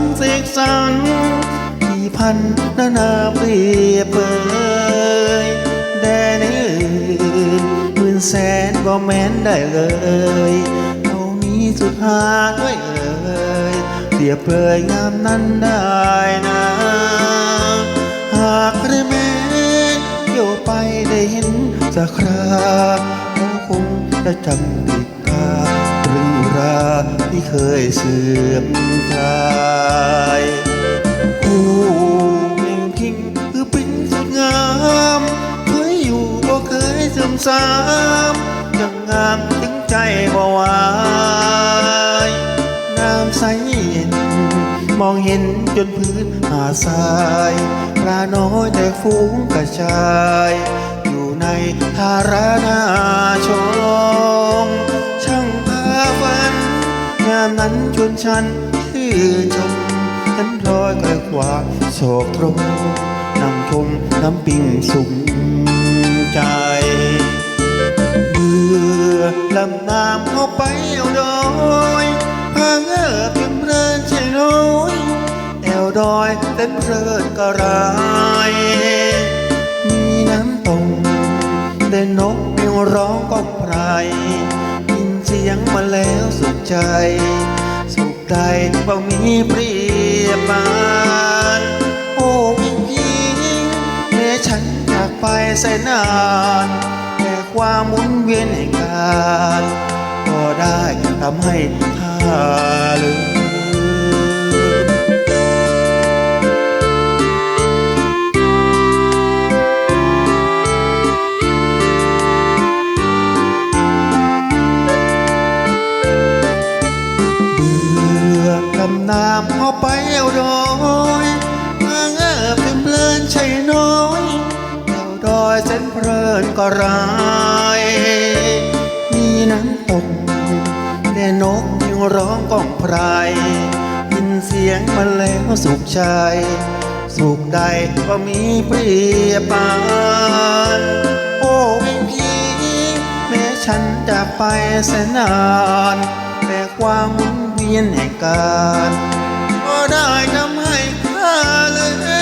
ำเสกสรรที่พันนานาเปรียบเปยแดนอื่นหมื่นแสนก็แม้นได้เลยเท่านี้สุดหาด้วยเอ่ยเปรียบเปยงามนั้นได้นะหากได้แม้เที่ยไปได้เห็นสักคราเขาคงจะจำติดตาเรื่องราที่เคยเสื่อมคลา สื่อมสามยังงามถึงใจบ่วายน้ำใสเย็น มองเห็นจนพื้นหาทรายปลาน้อยแต่ฝูงกระชาย อยู่ในธารนาชมช่างพาฝันงามนั้นชวนฉันชื่อชมฉันรอยกระขวาโศกตรงนำชมน้ำปิ่งสุขใจ อลำน้ำเข้าไปเอาดอยพาเงอเพียงเพลินใช่น้อยแอวดอยเต้นเพลินก็รายมีน้ำตรงเด่นกเพียงร้องก้องไพรยินเสียงมาแล้วสุขใจ สุขใดบ่มีเปรียบานโอ้พี่พี่เมื่อฉันจากไปแสนนาน ความหมุนเวียนแห่งการก็ได้ทำให้ข้าลืมเบื่อลำน้ำเข้าไปเอาดอยมาเงอเป็นเพลินใช่น้อย เส้นเพลินก็ร้าย มีน้ำตกแด่นกยังร้องก้องไพรยินเสียงมาแล้วสุขใจ สุขใดก็มีเปรียบปานโอ้วิพีแม้ฉันจากไปแสนนาน แต่ความหมุนเวียนแห่งการก็ได้ทำให้ข้าเลย